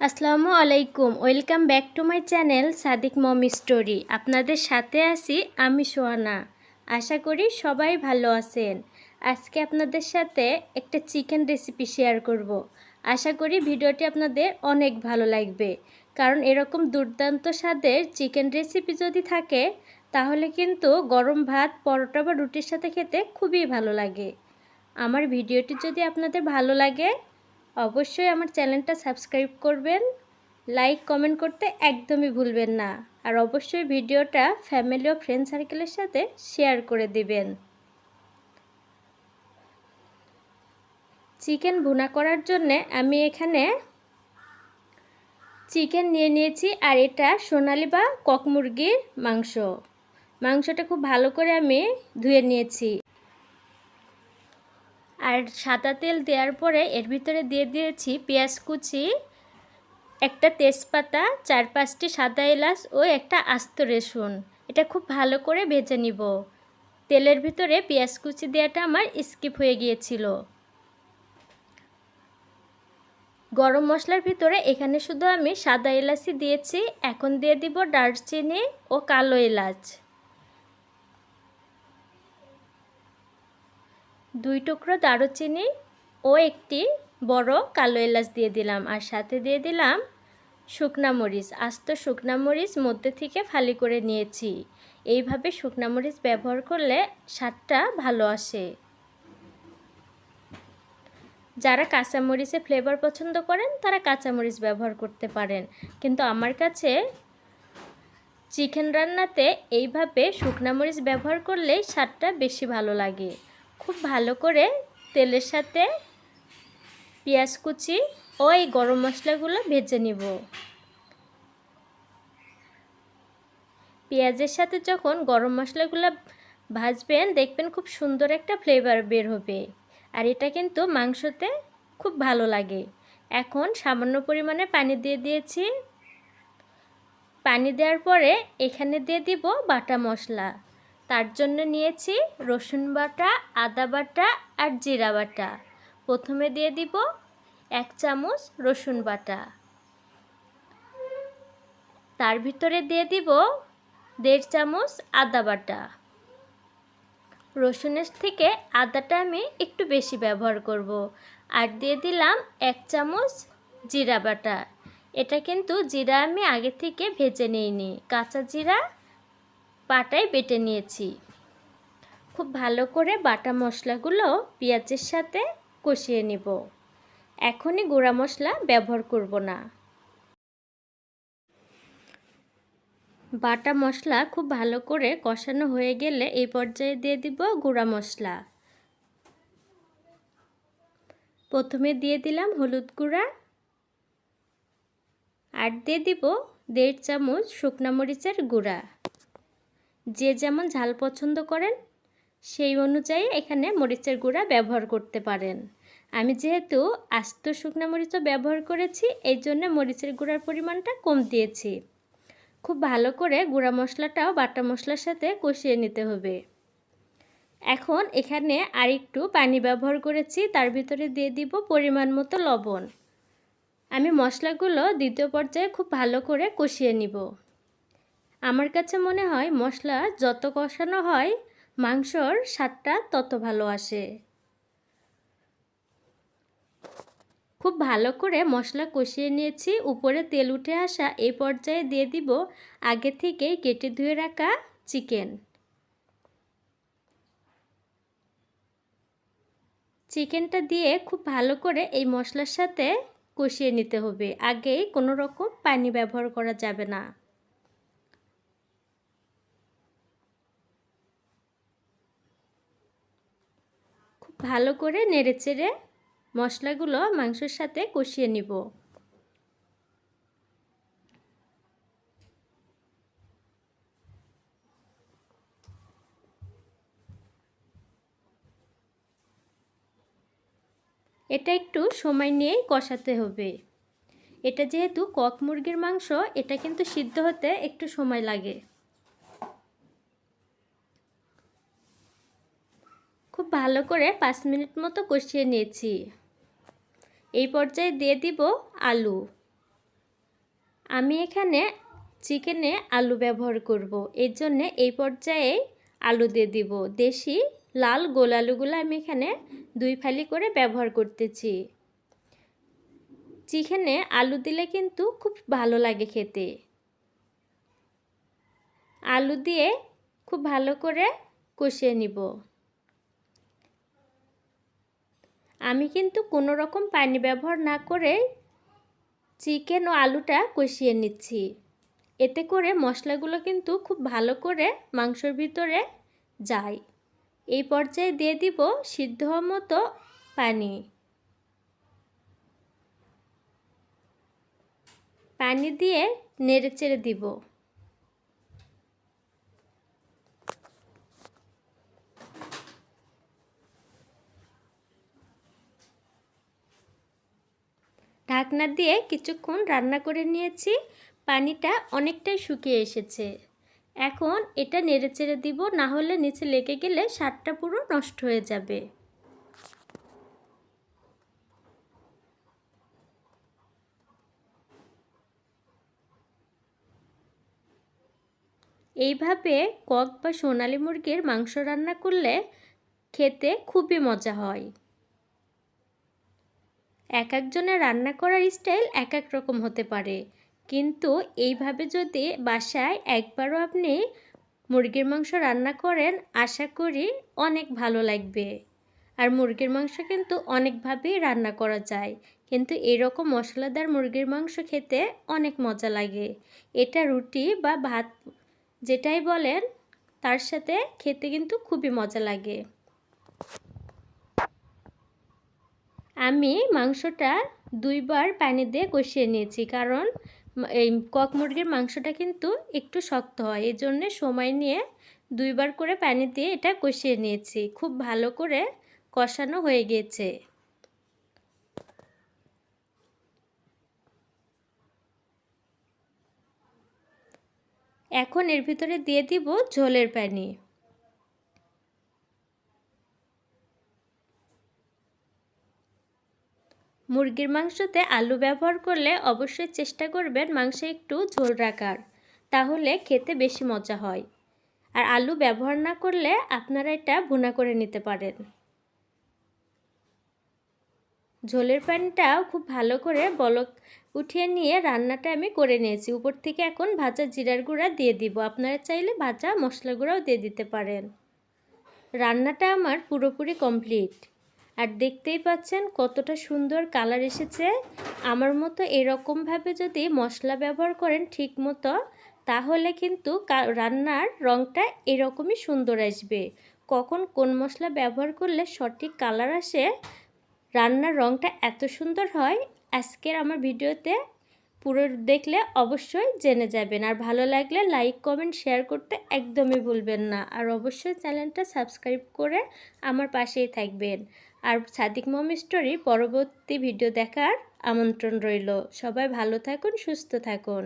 আসসালামু আলাইকুম। Welcome back to my channel Sadik mom story. আপনাদের সাথে আছি আমি সোয়ানা। আশা করি সবাই ভালো আছেন। আজকে আপনাদের সাথে একটা চিকেন রেসিপি শেয়ার করব। আশা করি ভিডিওটি আপনাদের অনেক ভালো লাগবে। কারণ এরকম দুর্দান্ত স্বাদের চিকেন রেসিপি যদি থাকে, তাহলে কিন্তু গরম ভাত, পরোটা বা রুটির সাথে খেতে খুবই ভালো লাগে। আমার ভিডিওটি যদি আপনাদের ভালো লাগে অবশ্যই আমার চ্যানেলটা সাবস্ক্রাইব করবেন, লাইক, কমেন্ট করতে একদমই ভুলবেন না। আর অবশ্যই ভিডিওটা ফ্যামিলি ও ফ্রেন্ড সার্কেলের সাথে শেয়ার করে দিবেন। চিকেন ভুনা করার জন্যে আমি এখানে চিকেন নিয়ে নিয়েছি, আর এটা সোনালি বা কক মুরগির মাংস। মাংসটা খুব ভালো করে আমি ধুয়ে নিয়েছি। আর সাদা তেল দেওয়ার পরে এর ভিতরে দিয়ে দিয়েছি পেঁয়াজ কুচি, একটা তেজপাতা, চার পাঁচটি সাদা এলাচ ও একটা আস্ত রসুন। এটা খুব ভালো করে ভেজে নিব। তেলের ভিতরে পেঁয়াজ কুচি দেওয়াটা আমার স্কিপ হয়ে গিয়েছিল। গরম মশলার ভিতরে এখানে শুধু আমি সাদা এলাচি দিয়েছি, এখন দিয়ে দিব দারচিনি ও কালো এলাচ। দুই টুকরো দারুচিনি ও একটি বড় কালো এলাচ দিয়ে দিলাম। আর সাথে দিয়ে দিলাম শুকনা মরিচ। আস্ত শুকনা মরিচ মধ্যে থেকে ফালি করে নিয়েছি। এইভাবে শুকনা মরিচ ব্যবহার করলে স্বাদটা ভালো আসে। যারা কাঁচামরিচে ফ্লেভার পছন্দ করেন, তারা কাঁচামরিচ ব্যবহার করতে পারেন। কিন্তু আমার কাছে চিকেন রান্নাতে এইভাবে শুকনা মরিচ ব্যবহার করলেই স্বাদটা বেশি ভালো লাগে। খুব ভালো করে তেলের সাথে পেঁয়াজ কুচি ও এই গরম মশলাগুলো ভেজে নিব। পেঁয়াজের সাথে যখন গরম মশলাগুলো ভাজবেন, দেখবেন খুব সুন্দর একটা ফ্লেভার বের হবে। আর এটা কিন্তু মাংসতে খুব ভালো লাগে। এখন সামান্য পরিমাণে পানি দিয়ে দিয়েছি। পানি দেওয়ার পরে এখানে দিয়ে দিব বাটা মশলা। তার জন্য নিয়েছি রসুন বাটা, আদা বাটা আর জিরা বাটা। প্রথমে দিয়ে দিব এক চামচ রসুন বাটা। তার ভিতরে দিয়ে দিব দেড় চামচ আদা বাটা। রসুনের থেকে আদাটা আমি একটু বেশি ব্যবহার করব। আর দিয়ে দিলাম এক চামচ জিরা বাটা। এটা কিন্তু জিরা আমি আগে থেকে ভেজে নিইনি। কাঁচা জিরা বাটায় বেটে নিয়েছি। খুব ভালো করে বাটা মশলাগুলো পেঁয়াজের সাথে কষিয়ে নিব। এখনই গুঁড়া মশলা ব্যবহার করব না। বাটা মশলা খুব ভালো করে কষানো হয়ে গেলে এই পর্যায়ে দিয়ে দিব গুঁড়া মশলা। প্রথমে দিয়ে দিলাম হলুদ গুঁড়া। আর দিয়ে দিব দেড় চামচ শুকনা মরিচের গুঁড়া। যে যেমন ঝাল পছন্দ করেন, সেই অনুযায়ী এখানে মরিচের গুঁড়া ব্যবহার করতে পারেন। আমি যেহেতু আস্ত শুকনো মরিচও ব্যবহার করেছি এই জন্য মরিচের গুঁড়ার পরিমাণটা কম দিয়েছি। খুব ভালো করে গুঁড়া মশলাটাও বাটা মশলার সাথে কষিয়ে নিতে হবে। এখন এখানে আরেকটু পানি ব্যবহার করেছি, তার ভিতরে দিয়ে দিব পরিমাণ মতো লবণ। আমি মশলাগুলো দ্বিতীয় পর্যায়ে খুব ভালো করে কষিয়ে নিব। আমার কাছে মনে হয় মশলা যত কষানো হয়, মাংসর স্বাদটা তত ভালো আসে। খুব ভালো করে মশলা কষিয়ে নিয়েছি। উপরে তেল উঠে আসা এই পর্যায়ে দিয়ে দিব আগে থেকেই কেটে ধুয়ে রাখা চিকেন। চিকেনটা দিয়ে খুব ভালো করে এই মশলার সাথে কষিয়ে নিতে হবে। আগেই কোনো রকম পানি ব্যবহার করা যাবে না। ভালো করে নেড়েচেড়ে মশলাগুলো মাংসের সাথে কষিয়ে নিব। এটা একটু সময় নিয়েই কষাতে হবে। এটা যেহেতু কক মুরগির মাংস, এটা কিন্তু সিদ্ধ হতে একটু সময় লাগে। খুব ভালো করে পাঁচ মিনিট মতো কষিয়ে নিয়েছি। এই পর্যায়ে দিয়ে দিব আলু। আমি এখানে চিকেনে আলু ব্যবহার করব। এর জন্যে এই পর্যায়ে আলু দিয়ে দিব। দেশি লাল গোল আলুগুলো আমি এখানে দুই ফালি করে ব্যবহার করতেছি। চিকেনে আলু দিলে কিন্তু খুব ভালো লাগে খেতে। আলু দিয়ে খুব ভালো করে কষিয়ে নিব। আমি কিন্তু কোনো রকম পানি ব্যবহার না করে চিকেন ও আলুটা কষিয়ে নিচ্ছি। এতে করে মশলাগুলো কিন্তু খুব ভালো করে মাংসর ভিতরে যায়। এই পর্যায়ে দিয়ে দিব সিদ্ধ মতো পানি। পানি দিয়ে নেড়ে চেড়ে দিব। ঢাকনা দিয়ে কিছুক্ষণ রান্না করে নিয়েছি। পানিটা অনেকটাই শুকিয়ে এসেছে। এখন এটা নেড়ে চেড়ে দিব, না হলে নিচে লেগে গেলে স্বাদটা পুরো নষ্ট হয়ে যাবে। এইভাবে কক বা সোনালি মুরগির মাংস রান্না করলে খেতে খুবই মজা হয়। এক একজনের রান্না করার স্টাইল এক এক রকম হতে পারে। কিন্তু এইভাবে যদি বাসায় একবারও আপনি মুরগির মাংস রান্না করেন, আশা করি অনেক ভালো লাগবে। আর মুরগির মাংস কিন্তু অনেকভাবেই রান্না করা যায়। কিন্তু এরকম মশলাদার মুরগির মাংস খেতে অনেক মজা লাগে। এটা রুটি বা ভাত যেটাই বলেন, তার সাথে খেতে কিন্তু খুবই মজা লাগে। আমি মাংসটা দুইবার পানি দিয়ে কষিয়ে নিয়েছি, কারণ এই কক মুরগির মাংসটা কিন্তু একটু শক্ত হয় এই জন্যে সময় নিয়ে দুইবার করে পানি দিয়ে এটা কষিয়ে নিয়েছি। খুব ভালো করে কষানো হয়ে গিয়েছে এখন এর ভিতরে দিয়ে দিব ঝোলের পানি। মুরগির মাংসতে আলু ব্যবহার করলে অবশ্যই চেষ্টা করবেন মাংসে একটু ঝোল রাখার, তাহলে খেতে বেশি মজা হয়। আর আলু ব্যবহার না করলে আপনারা এটা ভুনা করে নিতে পারেন। ঝোলের পানিটাও খুব ভালো করে বলক উঠিয়ে নিয়ে রান্নাটা আমি করে নিয়েছি। উপর থেকে এখন ভাজা জিরার গুঁড়া দিয়ে দিব। আপনারা চাইলে ভাজা মশলা গুঁড়াও দিয়ে দিতে পারেন। রান্নাটা আমার পুরোপুরি কমপ্লিট। আর দেখতেই পাচ্ছেন কতটা সুন্দর কালার এসেছে। আমার মতো এরকমভাবে যদি মশলা ব্যবহার করেন ঠিক মতো, তাহলে কিন্তু রান্নার রঙটা এরকমই সুন্দর আসবে। কখন কোন মশলা ব্যবহার করলে সঠিক কালার আসে, রান্নার রঙটা এত সুন্দর হয়, আজকের আমার ভিডিওতে পুরো দেখলে অবশ্যই জেনে যাবেন। আর ভালো লাগলে লাইক, কমেন্ট, শেয়ার করতে একদমই ভুলবেন না। আর অবশ্যই চ্যানেলটা সাবস্ক্রাইব করে আমার পাশেই থাকবেন। আর সাদিক মম স্টোরি পরবর্তী ভিডিও দেখার আমন্ত্রণ রইল। সবাই ভালো থাকুন সুস্থ থাকুন।